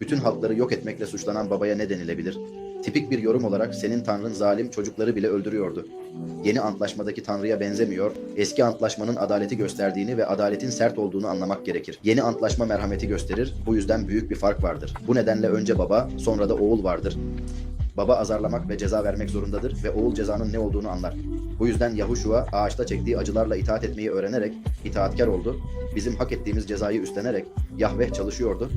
Bütün halkları yok etmekle suçlanan babaya ne denilebilir? Tipik bir yorum olarak senin tanrın zalim çocukları bile öldürüyordu. Yeni antlaşmadaki tanrıya benzemiyor, eski antlaşmanın adaleti gösterdiğini ve adaletin sert olduğunu anlamak gerekir. Yeni antlaşma merhameti gösterir, bu yüzden büyük bir fark vardır. Bu nedenle önce baba, sonra da oğul vardır. Baba azarlamak ve ceza vermek zorundadır ve oğul cezanın ne olduğunu anlar. Bu yüzden Yahuşua ağaçta çektiği acılarla itaat etmeyi öğrenerek itaatkar oldu. Bizim hak ettiğimiz cezayı üstlenerek Yahveh çalışıyordu.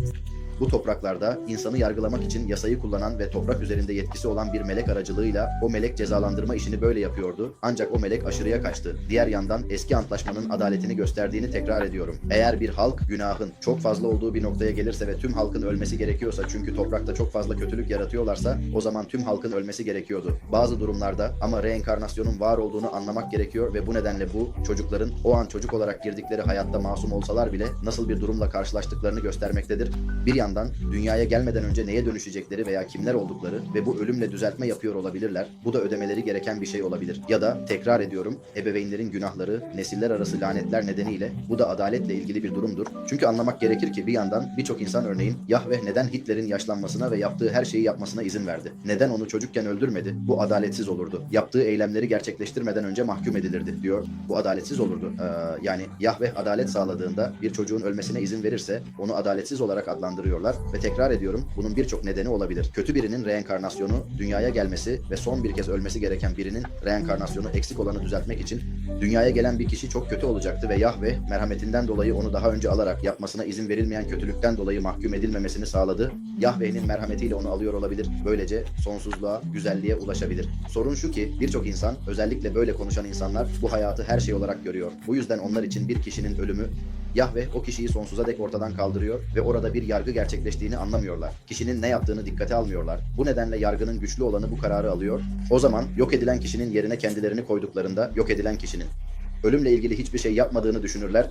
Bu topraklarda insanı yargılamak için yasayı kullanan ve toprak üzerinde yetkisi olan bir melek aracılığıyla o melek cezalandırma işini böyle yapıyordu. Ancak o melek aşırıya kaçtı. Diğer yandan eski antlaşmanın adaletini gösterdiğini tekrar ediyorum. Eğer bir halk günahın çok fazla olduğu bir noktaya gelirse ve tüm halkın ölmesi gerekiyorsa çünkü toprakta çok fazla kötülük yaratıyorlarsa o zaman tüm halkın ölmesi gerekiyordu. Bazı durumlarda ama reenkarnasyonun var olduğunu anlamak gerekiyor ve bu nedenle bu çocukların o an çocuk olarak girdikleri hayatta masum olsalar bile nasıl bir durumla karşılaştıklarını göstermektedir. Bir yandan dünyaya gelmeden önce neye dönüşecekleri veya kimler oldukları ve bu ölümle düzeltme yapıyor olabilirler. Bu da ödemeleri gereken bir şey olabilir. Ya da tekrar ediyorum ebeveynlerin günahları, nesiller arası lanetler nedeniyle bu da adaletle ilgili bir durumdur. Çünkü anlamak gerekir ki bir yandan birçok insan örneğin Yahveh neden Hitler'in yaşlanmasına ve yaptığı her şeyi yapmasına izin verdi? Neden onu çocukken öldürmedi? Bu adaletsiz olurdu. Yaptığı eylemleri gerçekleştirmeden önce mahkum edilirdi diyor. Bu adaletsiz olurdu. Ee, yani Yahveh adalet sağladığında bir çocuğun ölmesine izin verirse onu adaletsiz olarak adlandırıyorlar ve tekrar ediyorum bunun birçok nedeni olabilir. Kötü birinin reenkarnasyonu, dünyaya gelmesi ve son bir kez ölmesi gereken birinin reenkarnasyonu eksik olanı düzeltmek için dünyaya gelen bir kişi çok kötü olacaktı ve Yahveh merhametinden dolayı onu daha önce alarak yapmasına izin verilmeyen kötülükten dolayı mahkum edilmemesini sağladı. Yahveh'in merhametiyle onu alıyor olabilir. Böylece sonsuzluğa, güzelliğe ulaşabilir. Sorun şu ki birçok insan, özellikle böyle konuşan insanlar bu hayatı her şey olarak görüyor. Bu yüzden onlar için bir kişinin ölümü Yahveh o kişiyi sonsuza dek ortadan kaldırıyor ve orada bir yargı gerçekleştiğini anlamıyorlar. Kişinin ne yaptığını dikkate almıyorlar. Bu nedenle yargının güçlü olanı bu kararı alıyor. O zaman yok edilen kişinin yerine kendilerini koyduklarında yok edilen kişinin ölümle ilgili hiçbir şey yapmadığını düşünürler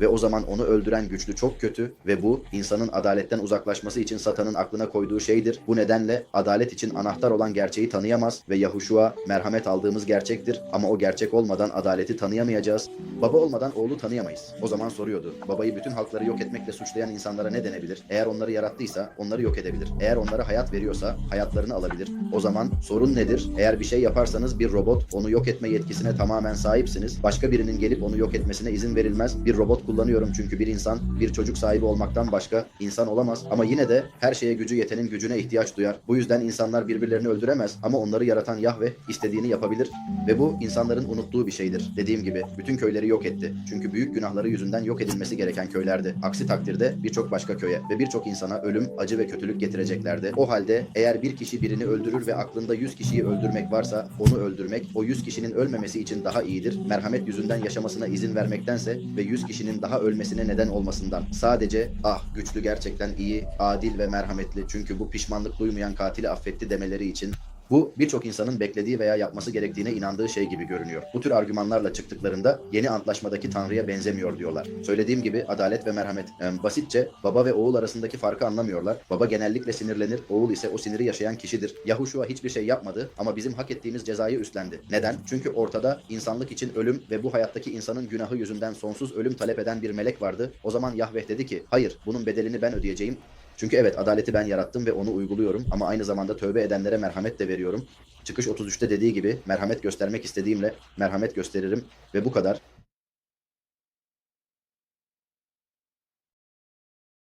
ve o zaman onu öldüren güçlü çok kötü ve bu insanın adaletten uzaklaşması için satanın aklına koyduğu şeydir. Bu nedenle adalet için anahtar olan gerçeği tanıyamaz ve Yahuşua merhamet aldığımız gerçektir ama o gerçek olmadan adaleti tanıyamayacağız. Baba olmadan oğlu tanıyamayız. O zaman soruyordu. Babayı bütün halkları yok etmekle suçlayan insanlara ne denebilir? Eğer onları yarattıysa onları yok edebilir. Eğer onlara hayat veriyorsa hayatlarını alabilir. O zaman sorun nedir? Eğer bir şey yaparsanız bir robot onu yok etme yetkisine tamamen sahipsiniz. Başka birinin gelip onu yok etmesine izin verilmez. Bir robot kullanıyorum çünkü bir insan bir çocuk sahibi olmaktan başka insan olamaz. Ama yine de her şeye gücü yetenin gücüne ihtiyaç duyar. Bu yüzden insanlar birbirlerini öldüremez ama onları yaratan Yahve istediğini yapabilir ve bu insanların unuttuğu bir şeydir. Dediğim gibi bütün köyleri yok etti. Çünkü büyük günahları yüzünden yok edilmesi gereken köylerdi. Aksi takdirde birçok başka köye ve birçok insana ölüm, acı ve kötülük getireceklerdi. O halde eğer bir kişi birini öldürür ve aklında 100 kişiyi öldürmek varsa onu öldürmek o 100 kişinin ölmemesi için daha iyidir. Merhamet yüzünden yaşamasına izin vermektense ve 100 kişinin daha ölmesine neden olmasından. Sadece ah güçlü gerçekten iyi, adil ve merhametli çünkü bu pişmanlık duymayan katili affetti demeleri için bu birçok insanın beklediği veya yapması gerektiğine inandığı şey gibi görünüyor. Bu tür argümanlarla çıktıklarında yeni antlaşmadaki Tanrı'ya benzemiyor diyorlar. Söylediğim gibi adalet ve merhamet. Em, basitçe baba ve oğul arasındaki farkı anlamıyorlar. Baba genellikle sinirlenir, oğul ise o siniri yaşayan kişidir. Yahuşua hiçbir şey yapmadı ama bizim hak ettiğimiz cezayı üstlendi. Neden? Çünkü ortada insanlık için ölüm ve bu hayattaki insanın günahı yüzünden sonsuz ölüm talep eden bir melek vardı. O zaman Yahveh dedi ki, hayır bunun bedelini ben ödeyeceğim. Çünkü evet adaleti ben yarattım ve onu uyguluyorum ama aynı zamanda tövbe edenlere merhamet de veriyorum. Çıkış 33'te dediği gibi merhamet göstermek istediğimle merhamet gösteririm ve bu kadar.